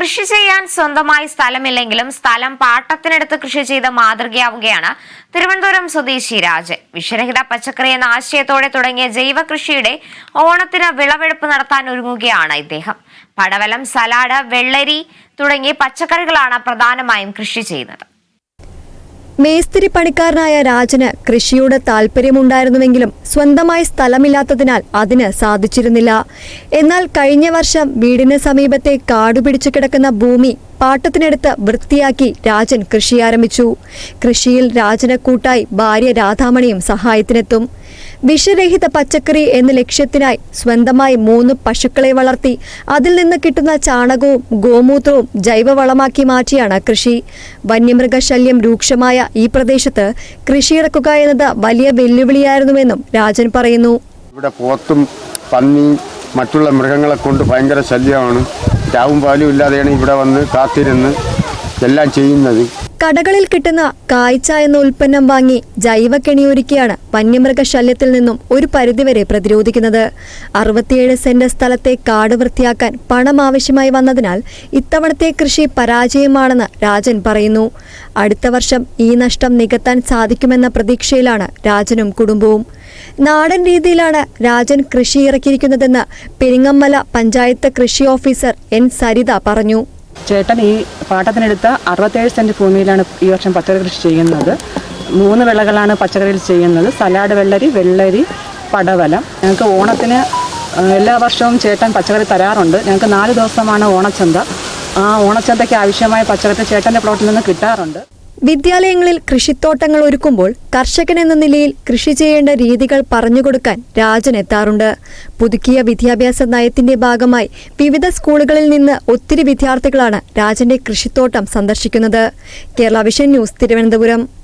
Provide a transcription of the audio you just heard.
കൃഷി ചെയ്യാൻ സ്വന്തമായി സ്ഥലമില്ലെങ്കിലും സ്ഥലം പാട്ടത്തിനെടുത്ത് കൃഷി ചെയ്ത മാതൃകയാവുകയാണ് തിരുവനന്തപുരം സ്വദേശി രാജൻ. വിഷരഹിത പച്ചക്കറി എന്ന ആശയത്തോടെ തുടങ്ങിയ ജൈവ കൃഷിയുടെ ഓണത്തിന് വിളവെടുപ്പ് നടത്താൻ ഒരുങ്ങുകയാണ് ഇദ്ദേഹം. പടവലം സലാഡ് വെള്ളരി തുടങ്ങിയ പച്ചക്കറികളാണ് പ്രധാനമായും കൃഷി ചെയ്യുന്നത്. മേസ്തിരി പണിക്കാരനായ രാജന് കൃഷിയോട് താല്പര്യമുണ്ടായിരുന്നുവെങ്കിലും സ്വന്തമായി സ്ഥലമില്ലാത്തതിനാൽ അതിന് സാധിച്ചിരുന്നില്ല. എന്നാൽ കഴിഞ്ഞ വർഷം വീടിന് സമീപത്തെ കാടുപിടിച്ചു കിടക്കുന്ന ഭൂമി പാട്ടത്തിനെടുത്ത് വൃത്തിയാക്കി രാജൻ കൃഷി ആരംഭിച്ചു. കൃഷിയിൽ രാജന് കൂട്ടായി ഭാര്യ രാധാമണിയും സഹായത്തിനെത്തും. വിഷരഹിത പച്ചക്കറി എന്ന ലക്ഷ്യത്തിനായി സ്വന്തമായി മൂന്ന് പശുക്കളെ വളർത്തി അതിൽ നിന്ന് കിട്ടുന്ന ചാണകവും ഗോമൂത്രവും ജൈവവളമാക്കി മാറ്റിയാണ് കൃഷി. വന്യമൃഗശല്യം രൂക്ഷമായ ഈ പ്രദേശത്ത് കൃഷിയിറക്കുക എന്നത് വലിയ വെല്ലുവിളിയായിരുന്നുവെന്നും രാജൻ പറയുന്നു. ഇവിടെ പോത്തും പന്നി മറ്റുള്ള മൃഗങ്ങളെ കൊണ്ട് ഭയങ്കര ശല്യമാണ്. രാവും പാലും ഇല്ലാതെയാണ് ഇവിടെ വന്ന് കാത്തിരുന്ന് എല്ലാം ചെയ്യുന്നത്. കടകളിൽ കിട്ടുന്ന കായ്ച്ച എന്ന ഉൽപ്പന്നം വാങ്ങി ജൈവ കെണിയൊരുക്കിയാണ് വന്യമൃഗശല്യത്തിൽ നിന്നും ഒരു പരിധിവരെ പ്രതിരോധിക്കുന്നത്. അറുപത്തിയേഴ് സെന്റ് സ്ഥലത്തെ കാട് വൃത്തിയാക്കാൻ പണം ആവശ്യമായി വന്നതിനാൽ ഇത്തവണത്തെ കൃഷി പരാജയമാണെന്ന് രാജൻ പറയുന്നു. അടുത്ത വർഷം ഈ നഷ്ടം നികത്താൻ സാധിക്കുമെന്ന പ്രതീക്ഷയിലാണ് രാജനും കുടുംബവും. നാടൻ രീതിയിലാണ് രാജൻ കൃഷി ഇറക്കിയിരിക്കുന്നതെന്ന് പെരിങ്ങമ്മല പഞ്ചായത്ത് കൃഷി ഓഫീസർ എൻ സരിത പറഞ്ഞു. ചേട്ടൻ ഈ പാട്ടത്തിനെടുത്ത അറുപത്തേഴ് സെന്റ് ഭൂമിയിലാണ് ഈ വർഷം പച്ചക്കറി കൃഷി ചെയ്യുന്നത്. മൂന്ന് വിളകളാണ് പച്ചക്കറിയിൽ ചെയ്യുന്നത്. സലാഡ് വെള്ളരി വെള്ളരി പടവലം. ഞങ്ങൾക്ക് ഓണത്തിന് എല്ലാ വർഷവും ചേട്ടൻ പച്ചക്കറി തരാറുണ്ട്. ഞങ്ങൾക്ക് നാല് ദിവസമാണ് ഓണച്ചന്ത. ആ ഓണച്ചന്തയ്ക്ക് ആവശ്യമായ പച്ചക്കറി ചേട്ടന്റെ പ്ലോട്ടിൽ നിന്ന് കിട്ടാറുണ്ട്. വിദ്യാലയങ്ങളിൽ കൃഷിത്തോട്ടങ്ങൾ ഒരുക്കുമ്പോൾ കർഷകൻ എന്ന നിലയിൽ കൃഷി ചെയ്യേണ്ട രീതികൾ പറഞ്ഞുകൊടുക്കാൻ രാജൻ എത്താറുണ്ട്. പുതുക്കിയ വിദ്യാഭ്യാസ നയത്തിന്റെ ഭാഗമായി വിവിധ സ്കൂളുകളിൽ നിന്ന് ഒത്തിരി വിദ്യാർത്ഥികളാണ് രാജന്റെ കൃഷിത്തോട്ടം സന്ദർശിക്കുന്നത്. Kerala vision news Thiruvananthapuram.